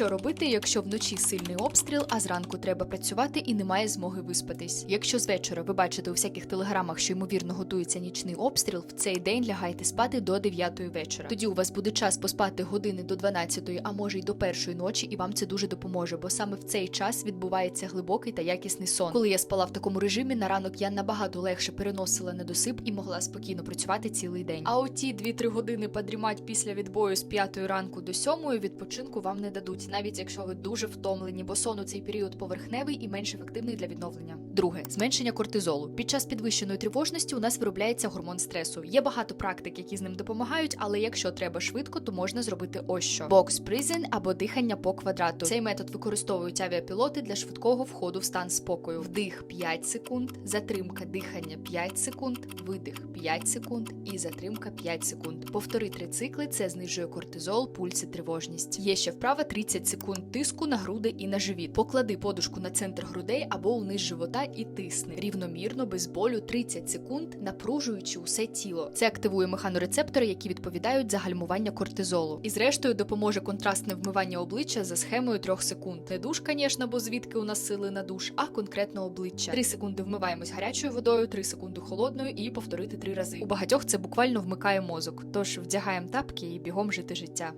Що робити, якщо вночі сильний обстріл, а зранку треба працювати і немає змоги виспатись? Якщо з вечора ви бачите у всяких телеграмах, що ймовірно готується нічний обстріл, в цей день лягайте спати до 9 вечора. Тоді у вас буде час поспати години до 12, а може й до першої ночі, і вам це дуже допоможе, бо саме в цей час відбувається глибокий та якісний сон. Коли я спала в такому режимі, на ранок я набагато легше переносила недосип і могла спокійно працювати цілий день. А оті 2-3 години подрімать після відбою з 5 ранку до 7 відпочинку вам не дадуть, навіть якщо ви дуже втомлені, бо сон у цей період поверхневий і менш ефективний для відновлення. Друге зменшення кортизолу. Під час підвищеної тривожності у нас виробляється гормон стресу. Є багато практик, які з ним допомагають, але якщо треба швидко, то можна зробити ось що: бокс призен або дихання по квадрату. Цей метод використовують авіапілоти для швидкого входу в стан спокою. Вдих 5 секунд, затримка дихання 5 секунд, видих 5 секунд і затримка 5 секунд. Повтори три цикли. Це знижує кортизол, пульс і тривожність. Є ще вправа 30 секунд тиску на груди і на живіт. Поклади подушку на центр грудей або униз живота і тисни рівномірно, без болю 30 секунд, напружуючи усе тіло. Це активує механорецептори, які відповідають за гальмування кортизолу. І зрештою допоможе контрастне вмивання обличчя за схемою 3 секунд. Не душ, звісно, бо звідки у нас сили на душ, а конкретно обличчя. 3 секунди вмиваємось гарячою водою, 3 секунди холодною і повторити 3 рази. У багатьох це буквально вмикає мозок. Тож вдягаємо тапки і бігом жити життя.